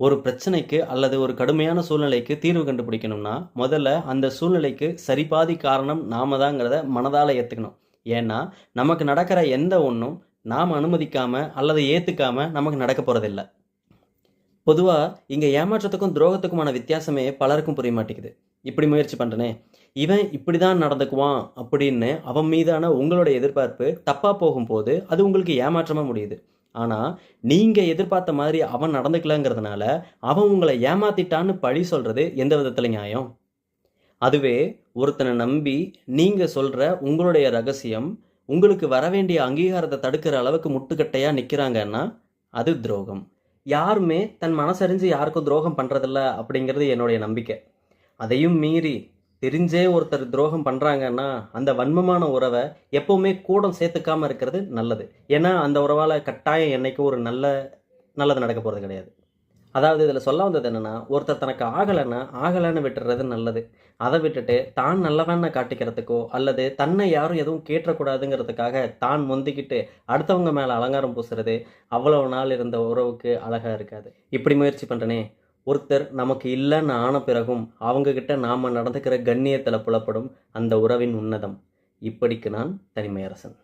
ஒரு பிரச்சனைக்கு அல்லது ஒரு கடுமையான சூழ்நிலைக்கு தீர்வு கண்டுபிடிக்கணும்னா முதல்ல அந்த சூழ்நிலைக்கு சரிபாதி காரணம் நாம தாங்கிறத மனதால் ஏற்றுக்கணும் ஏன்னா நமக்கு நடக்கிற எந்த ஒன்றும் நாம் அனுமதிக்காமல் அல்லது ஏற்றுக்காம நமக்கு நடக்க போகிறதில்ல பொதுவாக இங்கே ஏமாற்றத்துக்கும் துரோகத்துக்குமான வித்தியாசமே பலருக்கும் புரிய மாட்டேங்குது. இப்படி முயற்சி பண்ணுறனே இவன் இப்படி தான் நடந்துக்குவான் அப்படின்னு அவன் மீதான உங்களோட எதிர்பார்ப்பு தப்பாக போகும்போது அது உங்களுக்கு ஏமாற்றமாக முடியுது. ஆனால் நீங்கள் எதிர்பார்த்த மாதிரி அவன் நடந்துக்கலங்கிறதுனால அவன் உங்களை ஏமாத்திட்டான்னு பழி சொல்கிறது எந்த விதத்தில் நியாயம்? அதுவே ஒருத்தனை நம்பி நீங்கள் சொல்கிற உங்களுடைய ரகசியம் உங்களுக்கு வர வேண்டிய அங்கீகாரத்தை தடுக்கிற அளவுக்கு முட்டுக்கட்டையாக நிற்கிறாங்கன்னா அது துரோகம். யாருமே தன் மனசறிஞ்சு யாருக்கும் துரோகம் பண்ணுறதில்ல அப்படிங்கிறது என்னுடைய நம்பிக்கை. அதையும் மீறி தெரிஞ்சே ஒருத்தர் துரோகம் பண்ணுறாங்கன்னா அந்த வன்மமான உறவை எப்போவுமே கூடம் சேர்த்துக்காமல் இருக்கிறது நல்லது. ஏன்னா அந்த உறவால் கட்டாயம் என்னைக்கும் ஒரு நல்ல நல்லது நடக்க போகிறது கிடையாது. அதாவது இதில் சொல்ல வந்தது என்னென்னா ஒருத்தர் தனக்கு ஆகலைன்னா ஆகலைன்னு விட்டுறது நல்லது. அதை விட்டுட்டு தான் நல்லவன்னு காட்டிக்கிறதுக்கோ அல்லது தன்னை யாரும் எதுவும் கேட்டக்கூடாதுங்கிறதுக்காக தான் முந்திக்கிட்டு அடுத்தவங்க மேலே அலங்காரம் பூசுறது அவ்வளவு நாள் இருந்த உறவுக்கு அழகாக இருக்காது. இப்படி முயற்சி பண்ணுறனே ஒருத்தர் நமக்கு இல்லைன்னு ஆன பிறகும் அவங்கக்கிட்ட நாம் நடந்துக்கிற கண்ணியத்தில் புலப்படும் அந்த உறவின் உன்னதம். இப்படிக்கு நான் தனிமையரசன்.